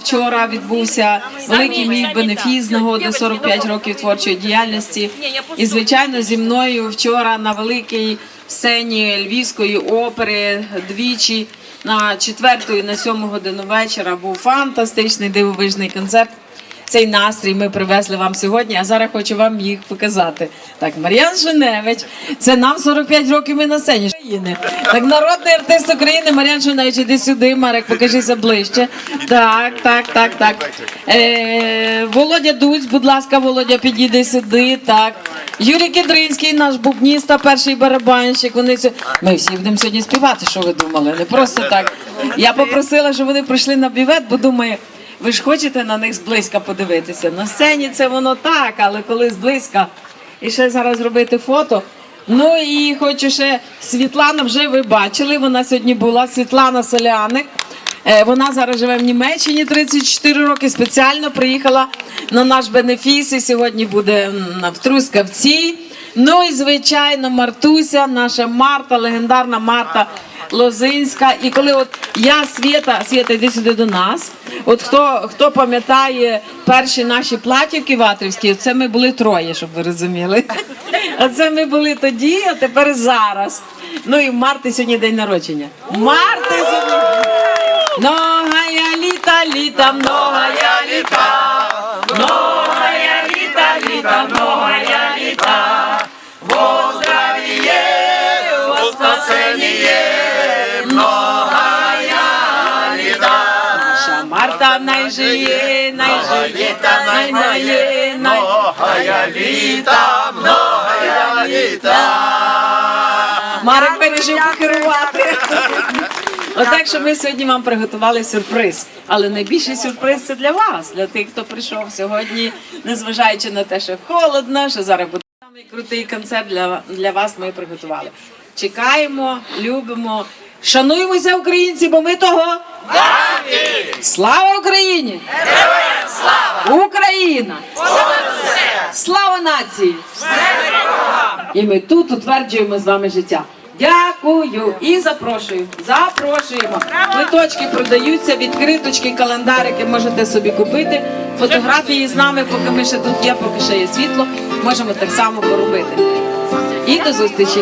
Вчора відбувся великий мій бенефіс нагоди 45 років творчої діяльності. І звичайно, зі мною вчора на великій сцені Львівської опери двічі на четверту і на сьому годину вечора був фантастичний дивовижний концерт. Цей настрій ми привезли вам сьогодні, а зараз хочу вам їх показати. Так, Мар'ян Женевич, це нам 45 років ми на сцені України. Так, народний артист України Мар'ян Женевич, іди сюди, Марек, покажися ближче. Так, так, так, так. Е, Володя Дуць, будь ласка, Володя, підійди сюди. Так. Юрій Кідринський, наш бубніста, перший барабанщик. Вони сьо- Ми всі будемо сьогодні співати, що ви думали? Не просто так. Я попросила, щоб вони прийшли на бівет, бо думаю. Ви ж хочете на них зблизька подивитися. На сцені це воно так, але коли зблизька. І ще зараз робити фото. Ну і хочу ще Світлана, вже ви бачили, вона сьогодні була Світлана Соляник. Е, Вона зараз живе в Німеччині 34 роки. Спеціально приїхала на наш бенефіс і сьогодні буде в Трускавці. Ну і звичайно, Мартуся, наша Марта, легендарна Марта Лозинська. І коли от я Свєта, Свєта, йди сюди до нас. От хто, хто пам'ятає перші наші платівки ватрівські, це ми були троє, щоб ви розуміли. А це ми були тоді, а тепер зараз. Ну і Марти сьогодні день народження. Марти сьогодні. Многая літа, літа, многая літа. Многая літа, літа, многая літа. Во здравіє, во спасеніє, Наша Марта найжиє, найжиє, наймає, най... Многая літа, многая літа. Марик вирішив покерувати. Отак, що ми сьогодні вам приготували сюрприз. Але найбільший сюрприз це для вас, для тих, хто прийшов сьогодні, незважаючи на те, що холодно, що зараз буде самий крутий концерт для, для вас. Ми приготували. Чекаємо, любимо, шануємося, українці, бо ми того. Слава Україні! Слава! Україна! Слава нації! І ми тут утверджуємо з вами життя. Дякую і запрошую. Запрошуємо. Квиточки продаються, відкриточки, календарики можете собі купити. Фотографії з нами, поки ми ще тут є, поки ще є світло, можемо так само поробити. І до зустрічі.